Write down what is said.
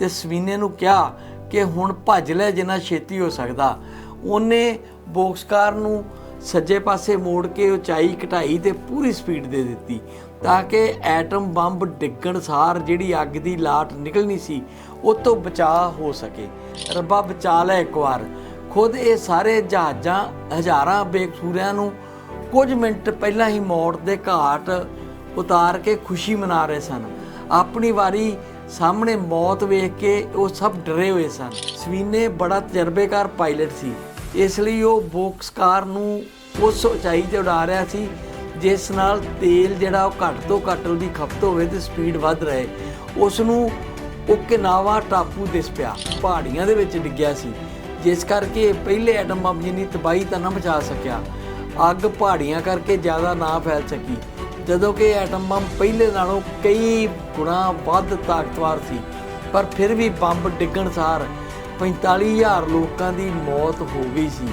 ਤੇ ਸਵੀਨੇ ਨੂੰ ਕਿਹਾ ਕਿ ਹੁਣ ਭੱਜ ਲੈ ਜਿੰਨਾ ਛੇਤੀ ਹੋ ਸਕਦਾ। ਉਹਨੇ ਬੋਕਸਕਾਰ ਨੂੰ ਸੱਜੇ ਪਾਸੇ ਮੋੜ ਕੇ ਉਚਾਈ ਘਟਾਈ ਤੇ ਪੂਰੀ ਸਪੀਡ ਦੇ ਦਿੱਤੀ ਤਾਂ ਕਿ ਐਟਮ ਬੰਬ ਡਿੱਗਣ ਸਾਰ ਜਿਹੜੀ ਅੱਗ ਦੀ ਲਾਟ ਨਿਕਲਣੀ ਸੀ, ਉਹ ਤੋਂ ਬਚਾਅ ਹੋ ਸਕੇ। ਰੱਬਾ ਬਚਾ ਲੈ ਇੱਕ ਵਾਰ। ਖੁਦ ਇਹ ਸਾਰੇ ਜਹਾਜ਼ਾਂ, ਹਜ਼ਾਰਾਂ ਬੇਕਸੂਰਿਆਂ ਨੂੰ ਕੁਝ ਮਿੰਟ ਪਹਿਲਾਂ ਹੀ ਮੌਤ ਦੇ ਘਾਟ ਉਤਾਰ ਕੇ ਖੁਸ਼ੀ ਮਨਾ ਰਹੇ ਸਨ। ਆਪਣੀ ਵਾਰੀ ਸਾਹਮਣੇ ਮੌਤ ਵੇਖ ਕੇ ਉਹ ਸਭ ਡਰੇ ਹੋਏ ਸਨ। ਸਵੀਨੇ ਬੜਾ ਤਜਰਬੇਕਾਰ ਪਾਇਲਟ ਸੀ। ਇਸ ਲਈ ਉਹ ਬੋਕਸ ਕਾਰ ਨੂੰ ਉਸ ਉਚਾਈ ਤੇ ਉਡਾ ਰਿਹਾ ਸੀ, ਜਿਸ ਨਾਲ ਤੇਲ ਜਿਹੜਾ ਉਹ ਘੱਟ ਤੋਂ ਘੱਟ ਉਹਦੀ ਖਪਤ ਹੋਵੇ ਤੇ ਸਪੀਡ ਵੱਧ ਰਹੇ। ਉਸ ਨੂੰ ਉਹ ਓਕਿਨਾਵਾ ਟਾਪੂ ਦਿਸ ਪਿਆ। ਪਹਾੜੀਆਂ ਦੇ ਵਿੱਚ ਡਿੱਗਿਆ ਸੀ। ਜਿਸ ਕਰਕੇ ਪਹਿਲੇ ਐਟਮ ਬੰਬ ਜਿੰਨੀ ਤਬਾਹੀ ਤਾਂ ਨਾ ਮਚਾ ਸਕਿਆ। ਅੱਗ ਪਹਾੜੀਆਂ ਕਰਕੇ ਜ਼ਿਆਦਾ ਨਾ ਫੈਲ ਸਕੀ। ਜਦੋਂ ਕਿ ਐਟਮ ਬੰਬ ਪਹਿਲੇ ਨਾਲੋਂ ਕਈ ਗੁਣਾ ਵੱਧ ਤਾਕਤਵਰ ਸੀ, ਪਰ ਫਿਰ ਵੀ ਬੰਬ ਡਿੱਗਣ ਸਾਰ 45000 ਲੋਕਾਂ ਦੀ ਮੌਤ ਹੋ ਗਈ ਸੀ।